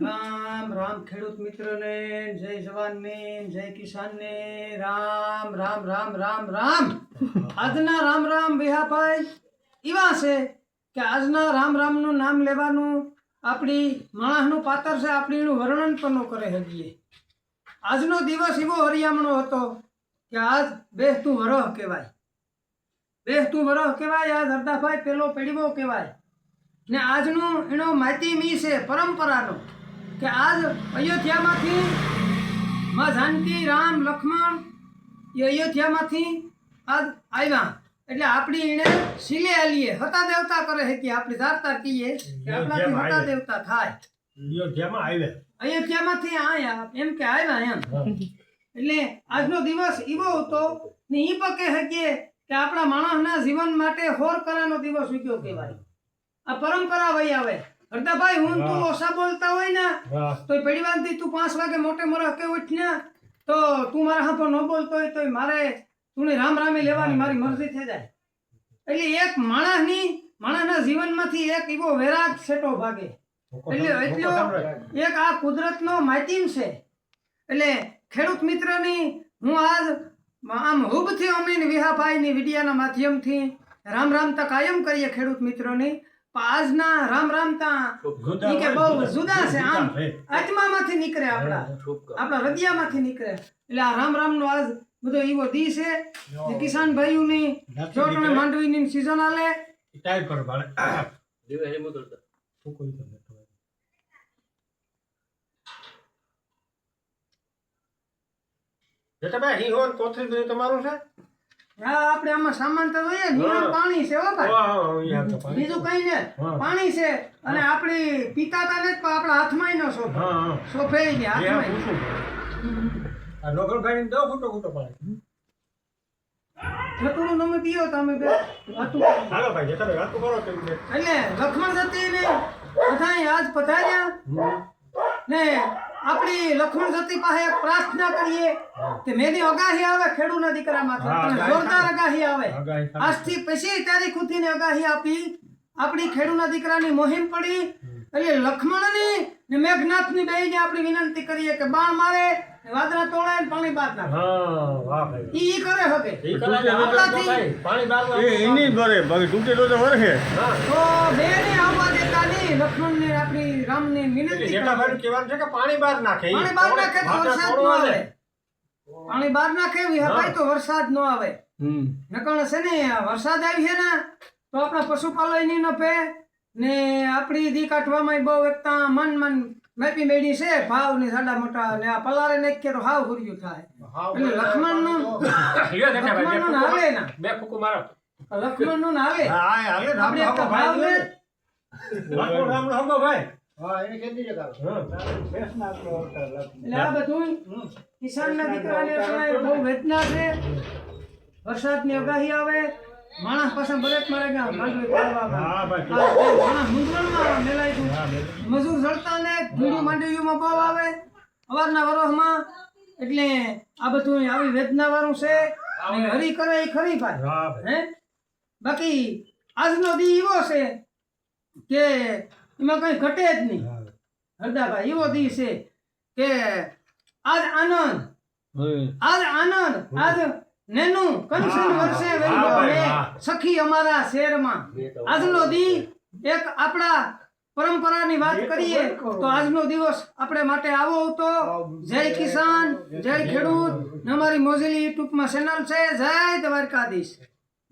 રામ રામ ખેડૂત મિત્રોને, જય જવાનને, જય કિસાનને, રામ રામ રામ રામ રામ. આજના રામ રામ વિહાભાઈ એવા છે કે આજના રામ, રામનું નામ લેવાનું આપણી માણસનું પાત્ર છે, આપણી એનું વર્ણન પણ ન કરે હજીએ. આજનો દિવસ એવો હરિયામણો હતો કે આજ બેસતું વરહ કહેવાય. બેસતું વરહ કહેવાય, આજ હરદાભાઈ પેલો પેઢીવો કહેવાય. ને આજનું એનો માહિતી મી છે, પરંપરાનો. કે આજ અયોધ્યામાંથી માં જાનકી રામ લક્ષ્મણ એ અયોધ્યામાંથી આજ આવ્યા. એટલે આપણી એને શીલે આલીએ. હતા દેવતા કરે કે આપણી ધારતા કહીએ કે આપણાથી હતા દેવતા થાય. અયોધ્યામાં આવ્યા અયોધ્યામાંથી આયા એમ કે આવ્યા એમ. એટલે આજનો દિવસ એવો હતો ને એ પકે શકીએ કે આપણા માણસના જીવન માટે હોર કરાનો દિવસ ઉગ્યો કહેવાય. આ પરંપરા વહી આવે. હરદાભાઈ હું તું ઓછા બોલતા હોય ને હા તો પેઢીવાનથી તું પાંચ વાગે મોટે મોરે હકે ઉઠ ને તો તું મારા હાથો ન બોલતો હોય તો મારે તું રામ રામી લેવાની મારી મરજી થઈ જાય. એટલે એક માણસની માણસના જીવનમાંથી એક એવો વેરાગ છેટો ભાગે. એટલે એટલો એક આ કુદરતનો માધ્યમ છે. એટલે ખેડૂત મિત્રની હું આજ આમ હુબથી અમીન વિહાભાઈની વિડિયાના માધ્યમથી રામ રામ તક કાયમ કરીએ ખેડૂત મિત્રોની. આજના રામ રામ તા. ઈ કે બહુ જુદા. છે આમ આત્મામાંથી નીકળે આપણા. આપણા હૃદયમાંથી નીકળે. એટલે આ રામ રામનો આજ બધો એવો દી છે. ને કિસાન ભાઈઓની માંડવી ની સીઝન આલે. ટાઈપ પર બાળક દેવે હે મોકલતા તો. કોઈ તો બેઠો ભાઈ જેઠાભાઈ, હિંગો ને તમારું છે? હા આપણે આમાં સામાન તો જોઈએ નીરણ પાણી છે હો ભાઈ. બીજું કઈ ને પાણી છે અને આપણી પિતા તાને જ આપણા હાથમાં નો સોફે હા. ને હાથમાં પૂછું. આ દો ફૂટો ફૂટો પાણી. જતુરું તમે પીઓ તમે બે. વાતું હાલો ભાઈ, જેઠાભાઈ, વાતું કરો તો એટલે લક્ષ્મણ સતી ને બધા આજ પધાર્યા. ને આપણી લક્ષ્મણ સતી પાસે એક પ્રાર્થના કરીએ કે મેની અગાહી આવે ખેડૂના દીકરામાંથી. જોરદાર અગાહી આવે. આજથી પછી તારીખ સુધીની અગાહી આપી. આપણી ખેડૂના દીકરાની મોહિમ પડી. એટલે લક્ષ્મણની ને મેઘનાથની બેયને આપણે વિનંતી કરીએ કે બાણ મારે વાદરા વાદળા તોડે ને પાણી બાદ ના હા, વાહ ભાઈ. ઈ કરે ઈ કલાકે આપણાથી- પાણી બાદ એ એની ભરે બાકી તૂટેલો તો વરખે તો નહીં લક્ષ્મણને આપણી રામની વિનંતી જેઠાભાઈ. કહેવાનું છે કે પાણી બહાર નાખે પાણી બહાર નાખે તો વરસાદ ન આવે. પાણી બહાર નાખે વિહાભાઈ તો વરસાદ ન આવે. નકણ છે ને વરસાદ આવી છે ને તો આપણા પશુપાલનની નફે ને આપણી દી કાઢવામાં બહુ એકતા મન મન મેપી મેડી છે. ભાવ ને સાડા મોટા ને આ પલારે ને તો હાવ હુર્યું થાય. એટલે લક્ષ્મણનું નું જેઠાભાઈ, નું હાલે ના. બે ફૂંકો મારો. લક્ષ્મણનું હાલે. આવે હા, હાલે ને, આપણે ભાવ ને ભાઈ. હા એને કેદી જગા હા. એટલે આ બધું કિસાનના દીકરાને અત્યારે બહુ વેદના છે. વરસાદની આગાહી આવે માણસ પાસે બરેક મારે માંડવી માણસ મેલાય છે. મજૂર જળતા ને ધૂળી માંડવીઓમાં ભાવ આવે. અવારના વરસમાં એટલે આ બધું આવી વેદના વાળું છે. ને હરી કરે એ ખરી ભાઈ. ભાઈ. હે? બાકી આજનો દી એવો છે કે એમાં કઈ ઘટે જ નહીં. હરદાભાઈ એવો દી છે કે આજ આનંદ આજ આનંદ આજ નેનું કંચન વર્ષે હા. સખી અમારા શહેરમાં. આજનો દી એક આપણા પરંપરાની વાત કરીએ તો આજનો દિવસ આપણે માટે આવો હતો. જય કિસાન જય ખેડૂત. અમારી અમારી મોજેલી યુટ્યુબમાં ચેનલ છે. જય દ્વારકાધીશ.